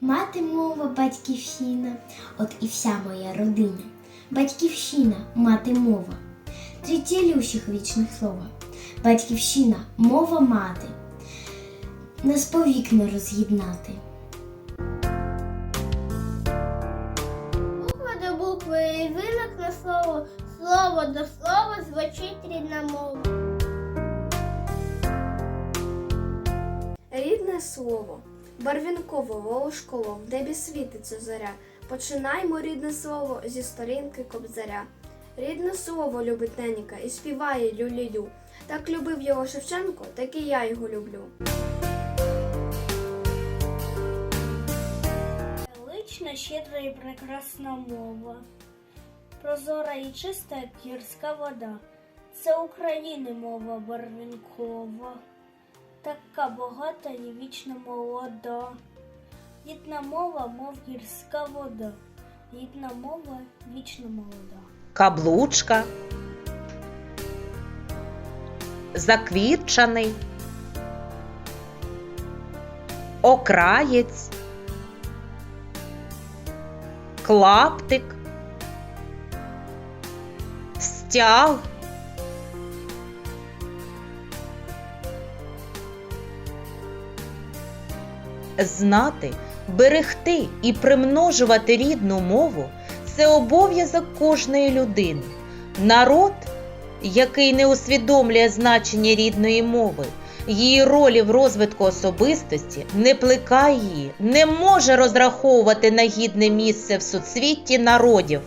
Мати мова, батьківщина, от і вся моя родина. Батьківщина, мати мова. Три цілющих вічних слова. Батьківщина, мова мати. Нас повік не роз'єднати. Буква до букви і виникне слово, слово до слова звучить рідна мова. Рідне слово, барвінково волошколо, в небі світиться зоря. Починаймо рідне слово зі сторінки кобзаря. Рідне слово любить ненька і співає люлію. Так любив його Шевченко, так і я його люблю. Велична, щедра і прекрасна мова. Прозора і чиста, як гірська вода. Це України мова барвінкова. Така багата і вічно молода. Рідна мова, мов гірська вода. Рідна мова вічно молода. каблучка, заквітчаний, окраєць, клаптик, стяг. Знати, берегти і примножувати рідну мову це обов'язок кожної людини. Народ, який не усвідомлює значення рідної мови, її ролі в розвитку особистості, не плекає її, не може розраховувати на гідне місце в суцвітті народів.